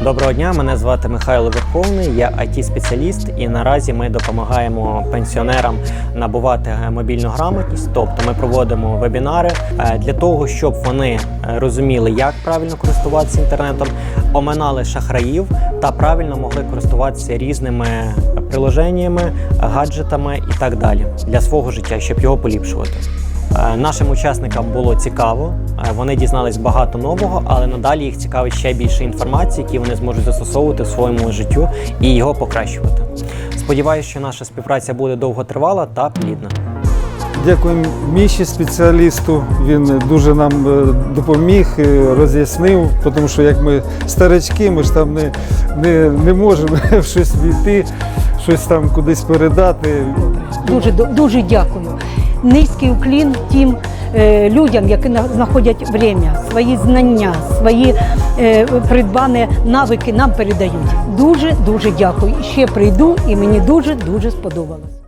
Доброго дня, мене звати Михайло Верховний, я it спеціаліст і наразі ми допомагаємо пенсіонерам набувати мобільну грамотність. Тобто ми проводимо вебінари е, для того, щоб вони е, розуміли, як правильно користуватися інтернетом, оминали шахраїв та правильно могли користуватися різними приложеннями, гаджетами і так далі для свого життя, щоб його поліпшувати. Е, Нашим учасникам було цікаво, е, вони дізнались багато нового, але надалі їх цікавить ще більше інформації, які вони зможуть застосовувати в своєму життю і його покращувати. Сподіваюся, що наша співпраця буде довготривала та плідна. Дякуємо Міші, спеціалісту. Він дуже нам е, допоміг, роз'яснив, тому що як ми старички, ми ж там не, не, не можемо в щось війти, щось там кудись передати. Дуже до- дуже дякую. Низький уклін тим е, людям, які на- знаходять время, свої знання, свої е, придбані навики нам передають. Дуже дуже дякую. Ще прийду, і мені дуже дуже сподобалось.